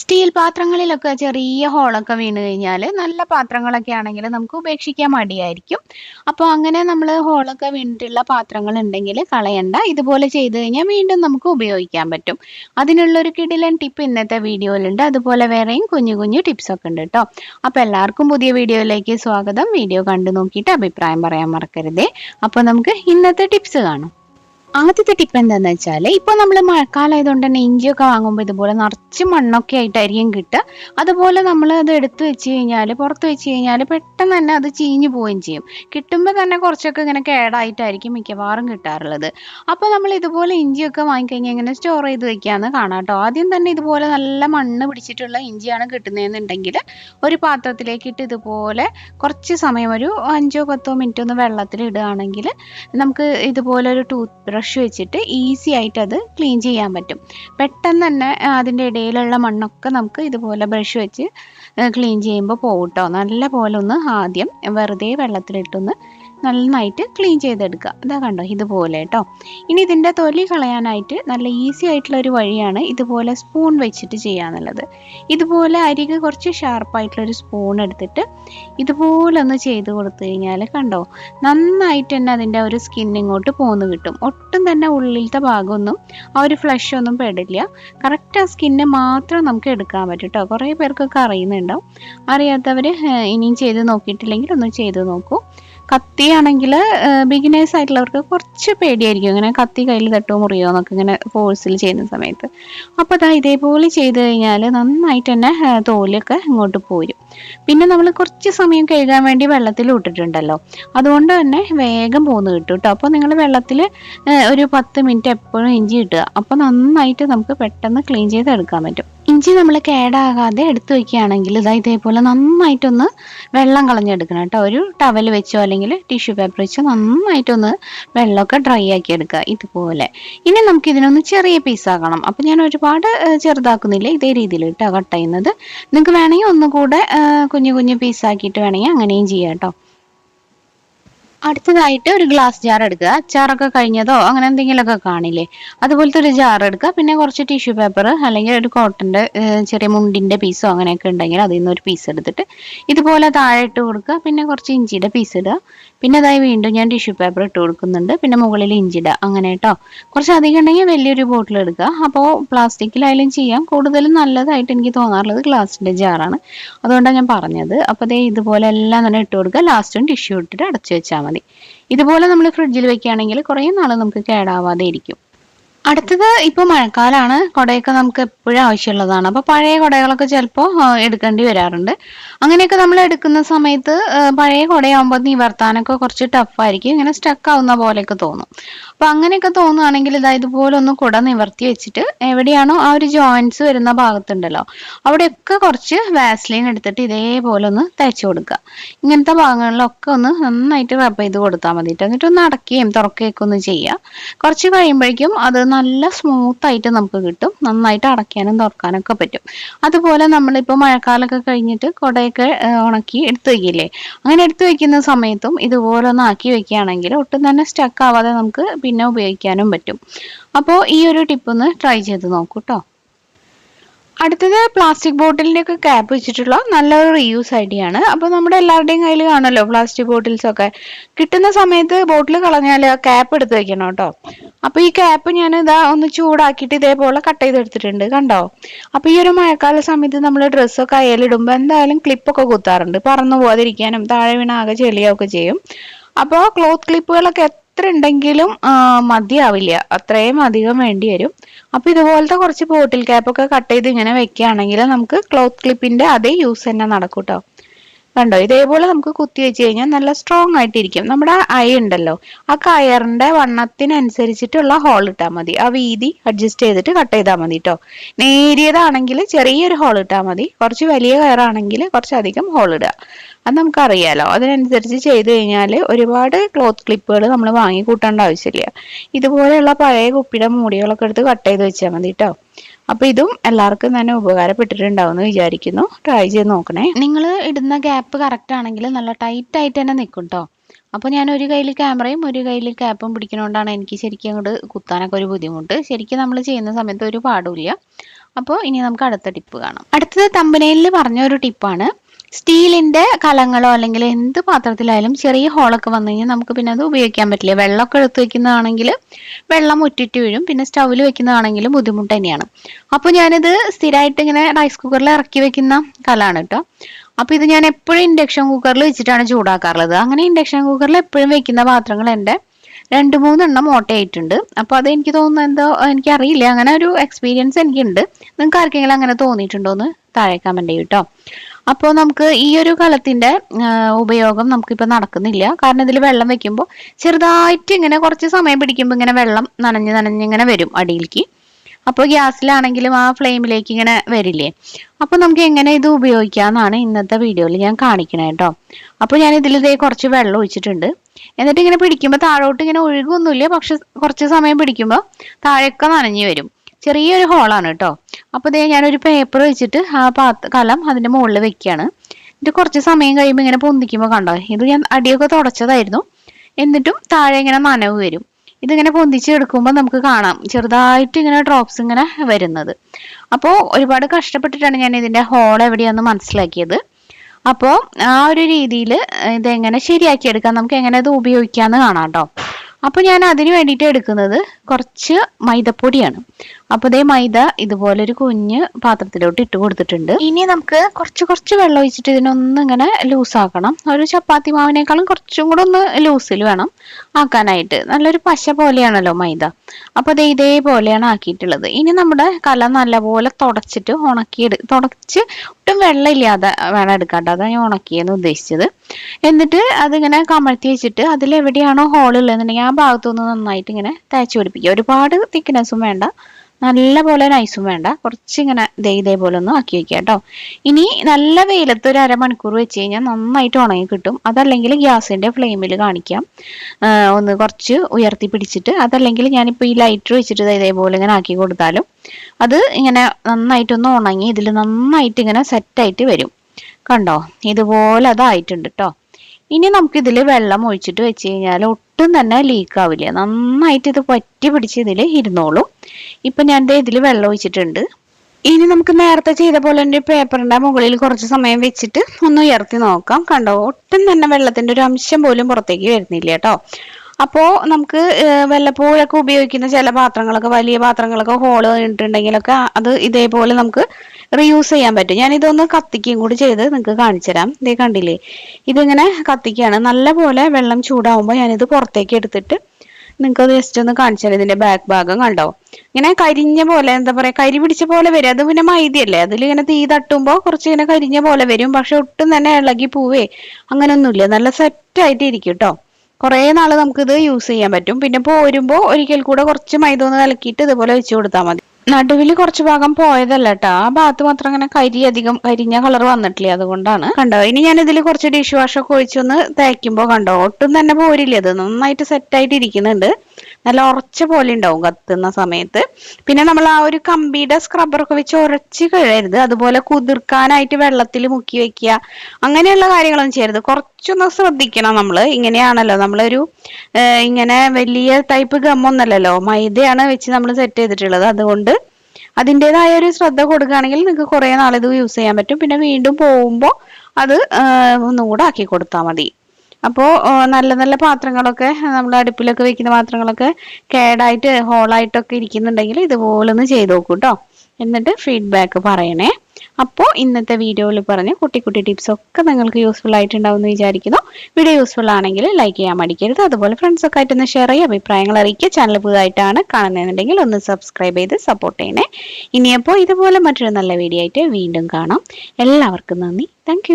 Steel പാത്രങ്ങളിലൊക്കെ ചെറിയ ഹോളൊക്കെ വീണ് കഴിഞ്ഞാൽ നല്ല പാത്രങ്ങളൊക്കെ ആണെങ്കിൽ നമുക്ക് ഉപേക്ഷിക്കാൻ മടിയായിരിക്കും. അപ്പോൾ അങ്ങനെ നമ്മൾ ഹോളൊക്കെ വീണിട്ടുള്ള പാത്രങ്ങൾ ഉണ്ടെങ്കിൽ കളയണ്ട. ഇതുപോലെ ചെയ്തു കഴിഞ്ഞാൽ വീണ്ടും നമുക്ക് ഉപയോഗിക്കാൻ പറ്റും. അതിനുള്ളൊരു കിടിലൻ ടിപ്പ് ഇന്നത്തെ വീഡിയോയിലുണ്ട്. അതുപോലെ വേറെയും കുഞ്ഞു കുഞ്ഞു ടിപ്സൊക്കെ ഉണ്ട് കേട്ടോ അപ്പോൾ എല്ലാവർക്കും പുതിയ വീഡിയോയിലേക്ക് സ്വാഗതം. വീഡിയോ കണ്ടു നോക്കിയിട്ട് അഭിപ്രായം പറയാൻ മറക്കരുതേ. അപ്പോൾ നമുക്ക് ഇന്നത്തെ ടിപ്സ് കാണാം. ആദ്യത്തെ ടിപ്പ് എന്താന്ന് വെച്ചാൽ ഇപ്പോൾ നമ്മൾ മഴക്കാലമായതുകൊണ്ട് തന്നെ ഇഞ്ചിയൊക്കെ വാങ്ങുമ്പോൾ ഇതുപോലെ നിറച്ച് മണ്ണൊക്കെ ആയിട്ടായിരിക്കും കിട്ടുക. അതുപോലെ നമ്മൾ അത് എടുത്തു വെച്ച് കഴിഞ്ഞാൽ പുറത്ത് വെച്ച് കഴിഞ്ഞാൽ പെട്ടെന്ന് തന്നെ അത് ചീഞ്ഞു പോവുകയും ചെയ്യും. കിട്ടുമ്പോൾ തന്നെ കുറച്ചൊക്കെ ഇങ്ങനെ കേടായിട്ടായിരിക്കും മിക്കവാറും കിട്ടാറുള്ളത്. അപ്പോൾ നമ്മൾ ഇതുപോലെ ഇഞ്ചിയൊക്കെ വാങ്ങിക്കഴിഞ്ഞാൽ ഇങ്ങനെ സ്റ്റോർ ചെയ്ത് വെക്കാമെന്ന് കാണാം കേട്ടോ. ആദ്യം തന്നെ ഇതുപോലെ നല്ല മണ്ണ് പിടിച്ചിട്ടുള്ള ഇഞ്ചിയാണ് കിട്ടുന്നതെന്നുണ്ടെങ്കിൽ ഒരു പാത്രത്തിലേക്ക് ഇട്ട് ഇതുപോലെ കുറച്ച് സമയം ഒരു അഞ്ചോ പത്തോ മിനിറ്റ് ഒന്ന് വെള്ളത്തിൽ ഇടുകയാണെങ്കിൽ നമുക്ക് ഇതുപോലെ ഒരു ടൂത്ത് ബ്രഷ് വെച്ചിട്ട് ഈസി ആയിട്ട് അത് ക്ലീൻ ചെയ്യാൻ പറ്റും. പെട്ടെന്ന് തന്നെ അതിന്റെ ഇടയിലുള്ള മണ്ണൊക്കെ നമുക്ക് ഇതുപോലെ ബ്രഷ് വെച്ച് ക്ലീൻ ചെയ്യുമ്പോൾ പോകും കേട്ടോ നല്ല പോലെ ഒന്ന് ആദ്യം വെറുതെ വെള്ളത്തിലിട്ടൊന്ന് നന്നായിട്ട് ക്ലീൻ ചെയ്തെടുക്കുക. ഇതാ കണ്ടോ ഇതുപോലെ കേട്ടോ ഇനി ഇതിന്റെ തൊലി കളയാനായിട്ട് നല്ല ഈസി ആയിട്ടുള്ള ഒരു വഴിയാണ് ഇതുപോലെ സ്പൂൺ വെച്ചിട്ട് ചെയ്യാന്നുള്ളത് ഇതുപോലെ അരികെ കുറച്ച് ഷാർപ്പായിട്ടുള്ളൊരു സ്പൂൺ എടുത്തിട്ട് ഇതുപോലെ ഒന്ന് ചെയ്ത് കൊടുത്തു കഴിഞ്ഞാൽ കണ്ടോ നന്നായിട്ട് തന്നെ അതിന്റെ ഒരു സ്കിൻ ഇങ്ങോട്ട് പോന്ന് കിട്ടും. ഒട്ടും തന്നെ ഉള്ളിലത്തെ ഭാഗമൊന്നും ആ ഒരു ഫ്ലഷ് ഒന്നും പെടില്ല. കറക്റ്റ് ആ സ്കിന്ന് മാത്രം നമുക്ക് എടുക്കാൻ പറ്റും കേട്ടോ കുറേ പേർക്കൊക്കെ അറിയുന്നുണ്ടാവും. അറിയാത്തവർ ഇനിയും ചെയ്ത് നോക്കിയിട്ടില്ലെങ്കിൽ ഒന്ന് ചെയ്ത് നോക്കൂ. കത്തിയാണെങ്കിൽ ബിഗിനേഴ്സ് ആയിട്ടുള്ളവർക്ക് കുറച്ച് പേടിയായിരിക്കും. ഇങ്ങനെ കത്തി കയ്യിൽ തട്ടോ മുറിയോ എന്നൊക്കെ ഇങ്ങനെ ഫോഴ്സിൽ ചെയ്യുന്ന സമയത്ത്. അപ്പോൾ അതാ ഇതേപോലെ ചെയ്ത് കഴിഞ്ഞാൽ നന്നായിട്ട് തന്നെ തോലൊക്കെ ഇങ്ങോട്ട് പോരും. പിന്നെ നമ്മൾ കുറച്ച് സമയം കഴുകാൻ വേണ്ടി വെള്ളത്തിൽ ഇട്ടിട്ടുണ്ടല്ലോ. അതുകൊണ്ട് തന്നെ വേഗം പോന്ന് കിട്ടും കേട്ടോ അപ്പോൾ നിങ്ങൾ വെള്ളത്തിൽ ഒരു പത്ത് മിനിറ്റ് എപ്പോഴും ഇഞ്ചി ഇട്ടുക. അപ്പോൾ നന്നായിട്ട് നമുക്ക് പെട്ടെന്ന് ക്ലീൻ ചെയ്ത് എടുക്കാൻ പറ്റും. ഇഞ്ചി നമ്മൾ കേടാകാതെ എടുത്തു വയ്ക്കുകയാണെങ്കിൽ ഇതാ ഇതേപോലെ നന്നായിട്ടൊന്ന് വെള്ളം കളഞ്ഞെടുക്കണം കേട്ടോ. ഒരു ടവൽ വെച്ചോ അല്ലെങ്കിൽ ടിഷ്യൂ പേപ്പർ വെച്ചോ നന്നായിട്ടൊന്ന് വെള്ളമൊക്കെ ഡ്രൈ ആക്കി എടുക്കുക ഇതുപോലെ. ഇനി നമുക്ക് ഇതിനൊന്ന് ചെറിയ പീസാക്കണം അപ്പം ഞാൻ ഒരുപാട് ചെറുതാക്കുന്നില്ല. ഇതേ രീതിയിൽ കേട്ടോ കട്ട് ചെയ്യുന്നത്. നിങ്ങൾക്ക് വേണമെങ്കിൽ ഒന്നുകൂടെ കുഞ്ഞു കുഞ്ഞു പീസാക്കിയിട്ട് വേണമെങ്കിൽ അങ്ങനെയും ചെയ്യാം കേട്ടോ. അടുത്തതായിട്ട് ഒരു ഗ്ലാസ് ജാർ എടുക്കുക. അച്ചാറൊക്കെ കഴിഞ്ഞതോ അങ്ങനെ എന്തെങ്കിലുമൊക്കെ കാണില്ലേ? അതുപോലത്തെ ഒരു ജാർ എടുക്കുക. പിന്നെ കുറച്ച് ടിഷ്യൂ പേപ്പർ അല്ലെങ്കിൽ ഒരു കോട്ടന്റെ ചെറിയ മുണ്ടിന്റെ പീസോ അങ്ങനെയൊക്കെ ഉണ്ടെങ്കിൽ അതിൽ നിന്ന് ഒരു പീസ് എടുത്തിട്ട് ഇതുപോലെ താഴെ ഇട്ട് കൊടുക്കുക. പിന്നെ കുറച്ച് ഇഞ്ചിയുടെ പീസ് ഇടുക. പിന്നെ അതായി വീണ്ടും ഞാൻ ടിഷ്യൂ പേപ്പർ ഇട്ട് കൊടുക്കുന്നുണ്ട്. പിന്നെ മുകളിൽ ഇഞ്ചി ഇടുക അങ്ങനെ കേട്ടോ കുറച്ച് അധികം ഉണ്ടെങ്കിൽ വലിയൊരു ബോട്ടിൽ എടുക്കുക. അപ്പോൾ പ്ലാസ്റ്റിക്കിലായാലും ചെയ്യാം. കൂടുതലും നല്ലതായിട്ട് എനിക്ക് തോന്നാറുള്ളത് ഗ്ലാസിന്റെ ജാറാണ്. അതുകൊണ്ടാണ് ഞാൻ പറഞ്ഞത്. അപ്പോൾ അതേ ഇതുപോലെ എല്ലാം തന്നെ ഇട്ട് കൊടുക്കുക. ലാസ്റ്റും ടിഷ്യൂ ഇട്ടിട്ട് അടച്ചു വെച്ചാൽ മതി. ഇതുപോലെ നമ്മൾ ഫ്രിഡ്ജിൽ വെക്കുകയാണെങ്കിൽ കുറേ നാൾ നമുക്ക് കേടാവാതെ ഇരിക്കും. അടുത്തത് ഇപ്പോൾ മഴക്കാലമാണ് കുടയൊക്കെ നമുക്ക് എപ്പോഴും ആവശ്യമുള്ളതാണ്. അപ്പോൾ പഴയ കുടകളൊക്കെ ചിലപ്പോ എടുക്കേണ്ടി വരാറുണ്ട്. അങ്ങനെയൊക്കെ നമ്മൾ എടുക്കുന്ന സമയത്ത് പഴയ കുടയാകുമ്പോൾ നിവർത്താനൊക്കെ കുറച്ച് ടഫായിരിക്കും ഇങ്ങനെ സ്റ്റക്ക് ആവുന്ന പോലെയൊക്കെ തോന്നും. അപ്പോൾ അങ്ങനെയൊക്കെ തോന്നുകയാണെങ്കിൽ ഇതാ ഇതുപോലെ ഒന്ന് കുട നിവർത്തി വെച്ചിട്ട് എവിടെയാണോ ആ ഒരു ജോയിന്റ്സ് വരുന്ന ഭാഗത്തുണ്ടല്ലോ അവിടെയൊക്കെ കുറച്ച് വാസ്ലിൻ എടുത്തിട്ട് ഇതേപോലെ ഒന്ന് തയ്ച്ചു കൊടുക്കുക. ഇങ്ങനത്തെ ഭാഗങ്ങളിലൊക്കെ ഒന്ന് നന്നായിട്ട് റബ്ബ് ചെയ്ത് കൊടുത്താൽ മതിയിട്ട് എന്നിട്ട് ഒന്ന് അടക്കുകയും തുറക്കുകയൊക്കെ ഒന്ന് ചെയ്യുക. കുറച്ച് കഴിയുമ്പോഴേക്കും അത് നല്ല സ്മൂത്ത് ആയിട്ട് നമുക്ക് കിട്ടും. നന്നായിട്ട് അടയ്ക്കാനും തുറക്കാനൊക്കെ പറ്റും. അതുപോലെ നമ്മളിപ്പോൾ മഴക്കാലമൊക്കെ കഴിഞ്ഞിട്ട് കുടയൊക്കെ ഉണക്കി എടുത്തു വയ്ക്കില്ലേ അങ്ങനെ എടുത്തു വെക്കുന്ന സമയത്തും ഇതുപോലെ ഒന്ന് ആക്കി വെക്കുകയാണെങ്കിൽ ഒട്ടും തന്നെ സ്റ്റക്ക് ആവാതെ നമുക്ക് പിന്നെ ഉപയോഗിക്കാനും പറ്റും. അപ്പോൾ ഈ ഒരു ടിപ്പ് ഒന്ന് ട്രൈ ചെയ്ത് നോക്കൂ കേട്ടോ അടുത്തത് പ്ലാസ്റ്റിക് ബോട്ടിലിന്റെ ഒക്കെ ക്യാപ്പ് വെച്ചിട്ടുള്ള നല്ലൊരു റീയൂസ് ഐഡിയ ആണ്. അപ്പോൾ നമ്മുടെ എല്ലാവരുടെയും കയ്യിൽ കാണുമല്ലോ പ്ലാസ്റ്റിക് ബോട്ടിൽസൊക്കെ കിട്ടുന്ന സമയത്ത് ബോട്ടിൽ കളഞ്ഞാൽ ആ ക്യാപ്പ് എടുത്ത് വെക്കണം കേട്ടോ. അപ്പോൾ ഈ ക്യാപ്പ് ഞാൻ ഇതാ ഒന്ന് ചൂടാക്കിയിട്ട് ഇതേപോലെ കട്ട് ചെയ്തെടുത്തിട്ടുണ്ട് കണ്ടോ? അപ്പോൾ ഈ ഒരു മഴക്കാല സമയത്ത് നമ്മൾ ഡ്രസ്സൊക്കെ അയലിടുമ്പോൾ എന്തായാലും ക്ലിപ്പൊക്കെ കുത്താറുണ്ട്. പറന്നു പോകാതിരിക്കാനും താഴെ വീണ ആകെ ചെളിയൊക്കെ ചെയ്യും. അപ്പോൾ ക്ലോത്ത് ക്ലിപ്പുകളൊക്കെ എത്ര ഉണ്ടെങ്കിലും മതിയാവില്ല. അത്രയും അധികം വേണ്ടി വരും. അപ്പൊ ഇതുപോലത്തെ കുറച്ച് ബോട്ടിൽ ക്യാപ്പൊക്കെ കട്ട് ചെയ്ത് ഇങ്ങനെ വെക്കുകയാണെങ്കിൽ നമുക്ക് ക്ലോത്ത് ക്ലിപ്പിന്റെ അതേ യൂസ് തന്നെ നടക്കൂട്ടോ. കേട്ടോ കണ്ടോ? ഇതേപോലെ നമുക്ക് കുത്തി വെച്ച് കഴിഞ്ഞാൽ നല്ല സ്ട്രോങ് ആയിട്ടിരിക്കും. നമ്മുടെ ഐ ഉണ്ടല്ലോ. ആ കയറിന്റെ വണ്ണത്തിനനുസരിച്ചിട്ടുള്ള ഹോൾ ഇട്ടാൽ മതി. ആ വീതി അഡ്ജസ്റ്റ് ചെയ്തിട്ട് കട്ട് ചെയ്താൽ മതി കേട്ടോ നേരിയതാണെങ്കിൽ ചെറിയൊരു ഹോൾ ഇട്ടാൽ മതി. കുറച്ച് വലിയ കയറാണെങ്കിൽ കുറച്ചധികം ഹോൾ ഇടുക. അത് നമുക്കറിയാലോ. അതിനനുസരിച്ച് ചെയ്ത് കഴിഞ്ഞാൽ ഒരുപാട് ക്ലോത്ത് ക്ലിപ്പുകൾ നമ്മൾ വാങ്ങി കൂട്ടേണ്ട ആവശ്യമില്ല. ഇതുപോലെയുള്ള പഴയ കുപ്പിയുടെ മൂടികളൊക്കെ എടുത്ത് കട്ട് ചെയ്ത് വെച്ചാൽ മതി കേട്ടോ അപ്പൊ ഇതും എല്ലാവർക്കും തന്നെ ഉപകാരപ്പെട്ടിട്ടുണ്ടാവും എന്ന് വിചാരിക്കുന്നു. ട്രൈ ചെയ്ത് നോക്കണേ. നിങ്ങൾ ഇടുന്ന ഗ്യാപ്പ് കറക്റ്റ് ആണെങ്കിൽ നല്ല ടൈറ്റ് ആയിട്ട് തന്നെ നിൽക്കും കേട്ടോ അപ്പോൾ ഞാൻ ഒരു കയ്യിൽ ക്യാമറയും ഒരു കയ്യിൽ ക്യാപ്പും പിടിക്കുന്നതുകൊണ്ടാണ് എനിക്ക് ശരിക്കും അങ്ങോട്ട് കുത്താനൊക്കെ ഒരു ബുദ്ധിമുട്ട്. ശരിക്കും നമ്മൾ ചെയ്യുന്ന സമയത്ത് ഒരു പാടില്ല അപ്പോൾ ഇനി നമുക്ക് അടുത്ത ടിപ്പ് കാണാം. അടുത്തത് തമ്പനയിൽ പറഞ്ഞ ഒരു ടിപ്പാണ് സ്റ്റീലിന്റെ കലങ്ങളോ അല്ലെങ്കിൽ എന്ത് പാത്രത്തിലായാലും ചെറിയ ഹോളൊക്കെ വന്നു കഴിഞ്ഞാൽ നമുക്ക് പിന്നെ അത് ഉപയോഗിക്കാൻ പറ്റില്ല. വെള്ളമൊക്കെ എടുത്ത് വെക്കുന്നതാണെങ്കിൽ വെള്ളം മുറ്റിട്ട് വീഴും. പിന്നെ സ്റ്റൗവിൽ വെക്കുന്നതാണെങ്കിലും ബുദ്ധിമുട്ട് തന്നെയാണ്. അപ്പോൾ ഞാനിത് സ്ഥിരമായിട്ട് ഇങ്ങനെ റൈസ് കുക്കറിൽ ഇറക്കി വെക്കുന്ന കലാണ് കേട്ടോ. അപ്പോൾ ഇത് ഞാൻ എപ്പോഴും ഇൻഡക്ഷൻ കുക്കറിൽ വെച്ചിട്ടാണ് ചൂടാക്കാറുള്ളത്. അങ്ങനെ ഇൻഡക്ഷൻ കുക്കറിൽ എപ്പോഴും വെക്കുന്ന പാത്രങ്ങൾ എന്റെ രണ്ട് മൂന്നെണ്ണം ഓട്ടയായിട്ടുണ്ട്. അപ്പോൾ അത് എനിക്ക് തോന്നുന്നു എന്തോ എനിക്കറിയില്ല. അങ്ങനെ ഒരു എക്സ്പീരിയൻസ് എനിക്കുണ്ട്. നിങ്ങൾക്ക് ആർക്കെങ്കിലും അങ്ങനെ തോന്നിയിട്ടുണ്ടോ എന്ന് താഴെ കമന്റ് ചെയ്യും കേട്ടോ അപ്പോൾ നമുക്ക് ഈ ഒരു കലത്തിന്റെ ഉപയോഗം നമുക്കിപ്പോൾ നടക്കുന്നില്ല. കാരണം ഇതിൽ വെള്ളം വെക്കുമ്പോൾ ചെറുതായിട്ട് ഇങ്ങനെ കുറച്ച് സമയം പിടിക്കുമ്പോൾ ഇങ്ങനെ വെള്ളം നനഞ്ഞ് നനഞ്ഞ് ഇങ്ങനെ വരും അടിയിലേക്ക് അപ്പോൾ ഗ്യാസിലാണെങ്കിലും ആ ഫ്ലെയിമിലേക്ക് ഇങ്ങനെ വരില്ലേ. അപ്പോൾ നമുക്ക് എങ്ങനെ ഇത് ഉപയോഗിക്കാമെന്നാണ് ഇന്നത്തെ വീഡിയോയിൽ ഞാൻ കാണിക്കണേ കേട്ടോ അപ്പോൾ ഞാൻ ഇതിൽ ഇതേ കുറച്ച് വെള്ളം ഒഴിച്ചിട്ടുണ്ട്. എന്നിട്ട് ഇങ്ങനെ പിടിക്കുമ്പോൾ താഴോട്ട് ഇങ്ങനെ ഒഴുകൊന്നുമില്ല. പക്ഷെ കുറച്ച് സമയം പിടിക്കുമ്പോൾ താഴെയൊക്കെ നനഞ്ഞു വരും. ചെറിയൊരു ഹോളാണ് കേട്ടോ അപ്പോൾ ഇതേ ഞാനൊരു പേപ്പർ വെച്ചിട്ട് ആ പാത്ര കലം അതിന്റെ മുകളിൽ വെക്കുകയാണ് എന്നിട്ട് കുറച്ച് സമയം കഴിയുമ്പോൾ ഇങ്ങനെ പൊന്തിക്കുമ്പോൾ കണ്ടോ? ഇത് ഞാൻ അടിയൊക്കെ തുടച്ചതായിരുന്നു. എന്നിട്ടും താഴെ ഇങ്ങനെ നനവ് വരും. ഇതിങ്ങനെ പൊന്തിച്ചെടുക്കുമ്പോൾ നമുക്ക് കാണാം. ചെറുതായിട്ട് ഇങ്ങനെ ഡ്രോപ്സ് ഇങ്ങനെ വരുന്നത്. അപ്പോൾ ഒരുപാട് കഷ്ടപ്പെട്ടിട്ടാണ് ഞാൻ ഇതിന്റെ ഹോൾ എവിടെയാന്ന് മനസ്സിലാക്കിയത്. അപ്പോൾ ആ ഒരു രീതിയിൽ ഇതെങ്ങനെ ശരിയാക്കിയെടുക്കാം? നമുക്ക് എങ്ങനെ ഇത് ഉപയോഗിക്കാമെന്ന് കാണാം കേട്ടോ അപ്പോൾ ഞാൻ അതിന് വേണ്ടിയിട്ട് എടുക്കുന്നത് കുറച്ച് മൈദപ്പൊടിയാണ്. അപ്പോൾ ഇതേ മൈദ ഇതുപോലെ ഒരു കുഞ്ഞ് പാത്രത്തിലോട്ട് ഇട്ട് കൊടുത്തിട്ടുണ്ട്. ഇനി നമുക്ക് കുറച്ച് കുറച്ച് വെള്ളം ഒഴിച്ചിട്ട് ഇതിനൊന്ന് ഇങ്ങനെ ലൂസ് ആക്കണം. ഒരു ചപ്പാത്തി മാവിനേക്കാളും കുറച്ചും കൂടെ ഒന്ന് ലൂസിൽ വേണം ആക്കാനായിട്ട്. നല്ലൊരു പശ പോലെയാണല്ലോ മൈദ. അപ്പോൾ അതേ ഇതേപോലെയാണ് ആക്കിയിട്ടുള്ളത്. ഇനി നമ്മുടെ കല നല്ലപോലെ തുടച്ചിട്ട് ഉണക്കിയെടു തുടച്ച് വെള്ളമില്ലാതെ വേണം എടുക്കാട്ടോ. അതാണ് ഞാൻ ഉണക്കിയെന്ന് ഉദ്ദേശിച്ചത്. എന്നിട്ട് അതിങ്ങനെ കമഴ്ത്തി വെച്ചിട്ട് അതിൽ എവിടെയാണോ ഹോൾ ഉള്ളതെന്നുണ്ടെങ്കിൽ ആ ഭാഗത്തുനിന്ന് നന്നായിട്ട് ഇങ്ങനെ തേച്ച് പിടിപ്പിക്കുക. ഒരുപാട് തിക്നെസ്സും വേണ്ട. നല്ല പോലെ നൈസും വേണ്ട. കുറച്ച് ഇങ്ങനെ ദേ ഇതേപോലെ ഒന്ന് ആക്കി വെക്കുക കേട്ടോ. ഇനി നല്ല വെയിലത്ത് ഒരു അരമണിക്കൂർ വെച്ച് കഴിഞ്ഞാൽ നന്നായിട്ട് ഉണങ്ങി കിട്ടും. അതല്ലെങ്കിൽ ഗ്യാസിന്റെ ഫ്ലെയിമിൽ കാണിക്കാം. ഒന്ന് കുറച്ച് ഉയർത്തി പിടിച്ചിട്ട് അതല്ലെങ്കിൽ ഞാനിപ്പോൾ ഈ ലൈറ്റർ വെച്ചിട്ട് ഇതേപോലെ ഇങ്ങനെ ആക്കി കൊടുത്താലും അത് ഇങ്ങനെ നന്നായിട്ടൊന്ന് ഉണങ്ങി ഇതിൽ നന്നായിട്ട് ഇങ്ങനെ സെറ്റായിട്ട് വരും. കണ്ടോ? ഇതുപോലെ അതായിട്ടുണ്ട് കേട്ടോ. ഇനി നമുക്ക് ഇതിൽ വെള്ളം ഒഴിച്ചിട്ട് വെച്ച് കഴിഞ്ഞാൽ ഒട്ടും തന്നെ ലീക്ക് ആവില്ല. നന്നായിട്ട് ഇത് പറ്റി പിടിച്ച് ഇതിൽ ഇരുന്നോളും. ഇപ്പം ഞാൻ ഇതിൽ വെള്ളം ഒഴിച്ചിട്ടുണ്ട്. ഇനി നമുക്ക് നേരത്തെ ചെയ്ത പോലെ തന്നെ പേപ്പറിന്റെ മുകളിൽ കുറച്ച് സമയം വെച്ചിട്ട് ഒന്ന് ഉയർത്തി നോക്കാം. കണ്ടോ? ഒട്ടും തന്നെ വെള്ളത്തിന്റെ ഒരു അംശം പോലും പുറത്തേക്ക് വരുന്നില്ല കേട്ടോ. അപ്പോൾ നമുക്ക് വല്ലപ്പോഴൊക്കെ ഉപയോഗിക്കുന്ന ചില പാത്രങ്ങളൊക്കെ വലിയ പാത്രങ്ങളൊക്കെ ഹോൾ കഴിഞ്ഞിട്ടുണ്ടെങ്കിലൊക്കെ അത് ഇതേപോലെ നമുക്ക് റീയൂസ് ചെയ്യാൻ പറ്റും. ഞാൻ ഇതൊന്ന് കത്തിക്കുകയും കൂടി ചെയ്ത് നിങ്ങൾക്ക് കാണിച്ചു തരാം. ഇതേ കണ്ടില്ലേ? ഇതിങ്ങനെ കത്തിക്കുകയാണ്. നല്ല പോലെ വെള്ളം ചൂടാവുമ്പോൾ ഞാനിത് പുറത്തേക്ക് എടുത്തിട്ട് നിങ്ങൾക്ക് ജസ്റ്റ് ഒന്ന് കാണിച്ചു തരാം ഇതിന്റെ ബാക്ക് ഭാഗം കണ്ടോ? ഇങ്ങനെ കരിഞ്ഞ പോലെ എന്താ പറയാ കരി പിടിച്ച പോലെ വരും. അത് പിന്നെ മൈദയല്ലേ? അതിൽ ഇങ്ങനെ തീ തട്ടുമ്പോൾ കുറച്ച് ഇങ്ങനെ കരിഞ്ഞ പോലെ വരും. പക്ഷെ ഒട്ടും തന്നെ ഇളകി പോവേ അങ്ങനെയൊന്നുമില്ല നല്ല സെറ്റ് ആയിട്ട് ഇരിക്കും കേട്ടോ. കുറേ നാൾ നമുക്കിത് യൂസ് ചെയ്യാൻ പറ്റും. പിന്നെ പോരുമ്പോൾ ഒരിക്കൽ കൂടെ കുറച്ച് മൈദ ഒന്ന് കലക്കിയിട്ട് ഇതുപോലെ വെച്ച് കൊടുത്താൽ മതി. നടുവിൽ കുറച്ച് ഭാഗം പോയതല്ല കേട്ടോ ആ ഭാഗത്ത് മാത്രം അങ്ങനെ കരി അധികം കരിഞ്ഞ കളർ വന്നിട്ടില്ല അതുകൊണ്ടാണ്. കണ്ടോ? ഇനി ഞാൻ ഇതിൽ കുറച്ച് ഡിഷ് വാഷൊക്കെ ഒഴിച്ചൊന്ന് തേക്കുമ്പോൾ കണ്ടോ? ഒട്ടും തന്നെ പോരില്ല? അത് നന്നായിട്ട് സെറ്റ് ആയിട്ട് ഇരിക്കുന്നുണ്ട്. നല്ല ഉറച്ച പോലെ ഉണ്ടാവും കത്തുന്ന സമയത്ത്. പിന്നെ നമ്മൾ ആ ഒരു കമ്പിയുടെ സ്ക്രബ്ബറൊക്കെ വെച്ച് ഉരച്ച് കഴിയരുത് അതുപോലെ കുതിർക്കാനായിട്ട് വെള്ളത്തിൽ മുക്കി വെക്കുക. അങ്ങനെയുള്ള കാര്യങ്ങളൊന്നും ചെയ്യരുത്. കുറച്ചൊന്ന് ശ്രദ്ധിക്കണം നമ്മൾ. ഇങ്ങനെയാണല്ലോ. നമ്മളൊരു ഇങ്ങനെ വലിയ ടൈപ്പ് ഗമ്മൊന്നല്ലല്ലോ മൈദയാണ് വെച്ച് നമ്മൾ സെറ്റ് ചെയ്തിട്ടുള്ളത്. അതുകൊണ്ട് അതിന്റെതായ ഒരു ശ്രദ്ധ കൊടുക്കുകയാണെങ്കിൽ നിങ്ങൾക്ക് കുറേ നാളിത് യൂസ് ചെയ്യാൻ പറ്റും. പിന്നെ വീണ്ടും പോകുമ്പോൾ അത് ഒന്നുകൂടെ ആക്കി കൊടുത്താൽ മതി. അപ്പോൾ നല്ല നല്ല പാത്രങ്ങളൊക്കെ നമ്മൾ അടുപ്പിലൊക്കെ വെക്കുന്ന പാത്രങ്ങളൊക്കെ കേടായിട്ട് ഹോളായിട്ടൊക്കെ ഇരിക്കുന്നുണ്ടെങ്കിൽ ഇതുപോലെ ഒന്ന് ചെയ്ത് നോക്കൂ കേട്ടോ എന്നിട്ട് ഫീഡ്ബാക്ക് പറയണേ. അപ്പോൾ ഇന്നത്തെ വീഡിയോയിൽ പറഞ്ഞ കുട്ടി കുട്ടി ടിപ്സ് ഒക്കെ നിങ്ങൾക്ക് യൂസ്ഫുൾ ആയിട്ടുണ്ടാവും എന്ന് വിചാരിക്കുന്നു. വീഡിയോ യൂസ്ഫുൾ ആണെങ്കിൽ ലൈക്ക് ചെയ്യാൻ മടിക്കരുത്. അതുപോലെ ഫ്രണ്ട്സൊക്കെ ആയിട്ടൊന്ന് ഷെയർ ചെയ്യുക അഭിപ്രായങ്ങൾ അറിയിക്കുക. ചാനൽ പുതുതായിട്ടാണ് കാണുന്നതെന്നുണ്ടെങ്കിൽ ഒന്ന് സബ്സ്ക്രൈബ് ചെയ്ത് സപ്പോർട്ട് ചെയ്യണേ. ഇനിയപ്പോൾ ഇതുപോലെ മറ്റൊരു നല്ല വീഡിയോ ആയിട്ട് വീണ്ടും കാണാം. എല്ലാവർക്കും നന്ദി. താങ്ക്